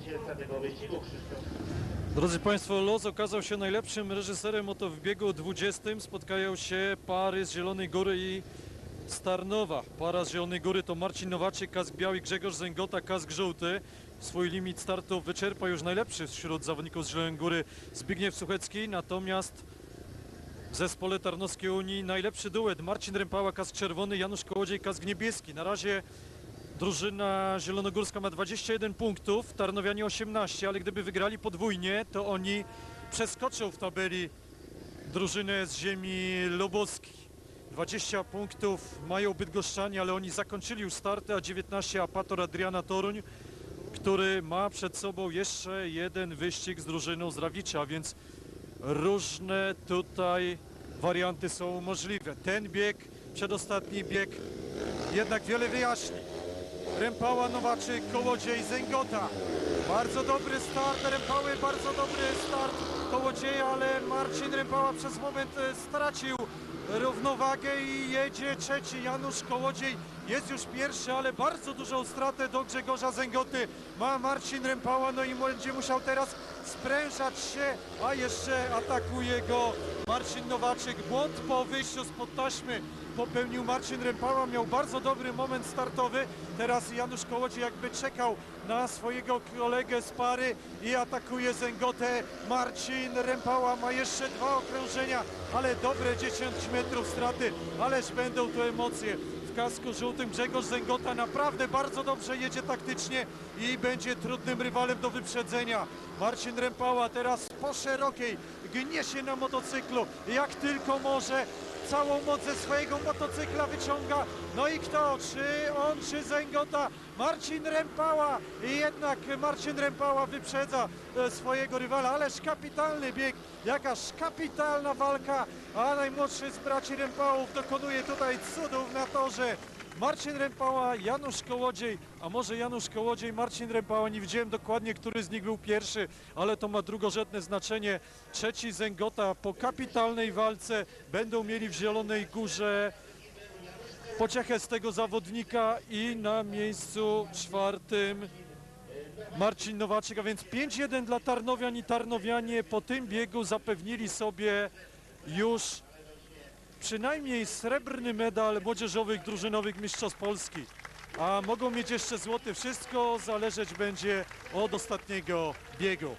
zwycięzca tego wyścigu Krzysztof Drodzy Państwo, Los okazał się najlepszym reżyserem oto w biegu 20. Spotkają się pary z Zielonej Góry i Starnowa. Para z Zielonej Góry to Marcin Nowaczyk, kask biały, Grzegorz Zęgota, kask żółty. Swój limit startu wyczerpa już najlepszy wśród zawodników z Zielonej Góry Zbigniew Suchecki, natomiast w zespole Tarnowskiej Unii najlepszy duet Marcin Rępała, kask czerwony, Janusz Kołodziej, kask niebieski. Na razie Drużyna zielonogórska ma 21 punktów, Tarnowianie 18, ale gdyby wygrali podwójnie, to oni przeskoczą w tabeli drużynę z ziemi lubuskiej. 20 punktów mają Bydgoszczanie, ale oni zakończyli już starty, a 19 Apator Adriana Toruń, który ma przed sobą jeszcze jeden wyścig z drużyną z Rawicza, więc różne tutaj warianty są możliwe. Ten bieg, przedostatni bieg jednak wiele wyjaśni. Rępała, Nowaczyk, Kołodziej, Zęgota. Bardzo dobry start Rępały, bardzo dobry start Kołodzieja, ale Marcin Rępała przez moment e, stracił równowagę i jedzie trzeci Janusz Kołodziej. Jest już pierwszy, ale bardzo dużą stratę do Grzegorza Zęgoty ma Marcin Rępała, no i będzie musiał teraz sprężać się, a jeszcze atakuje go Marcin Nowaczyk. Błąd po wyjściu spod taśmy popełnił Marcin Rępała, miał bardzo dobry moment startowy. Teraz Janusz Kołodziej jakby czekał na swojego kolegę z pary i atakuje Zęgotę. Marcin Rępała ma jeszcze dwa okrążenia, ale dobre 10 metrów straty, ależ będą tu emocje. W kasku żółtym Grzegorz Zęgota naprawdę bardzo dobrze jedzie taktycznie i będzie trudnym rywalem do wyprzedzenia. Marcin Rępała teraz po szerokiej gnie się na motocyklu jak tylko może całą moc ze swojego motocykla wyciąga. No i kto? Czy on, czy Zęgota? Marcin Rępała. I jednak Marcin Rępała wyprzedza e, swojego rywala. Ależ kapitalny bieg, jakaż kapitalna walka. A najmłodszy z braci Rępałów dokonuje tutaj cudów na torze. Marcin Rępała, Janusz Kołodziej, a może Janusz Kołodziej, Marcin Rępała, nie widziałem dokładnie, który z nich był pierwszy, ale to ma drugorzędne znaczenie. Trzeci Zęgota po kapitalnej walce będą mieli Zielonej Górze pociechę z tego zawodnika i na miejscu czwartym Marcin Nowaczyk, a więc 5-1 dla Tarnowian i Tarnowianie po tym biegu zapewnili sobie już przynajmniej srebrny medal młodzieżowych, drużynowych mistrzostw Polski. A mogą mieć jeszcze złoty. Wszystko zależeć będzie od ostatniego biegu.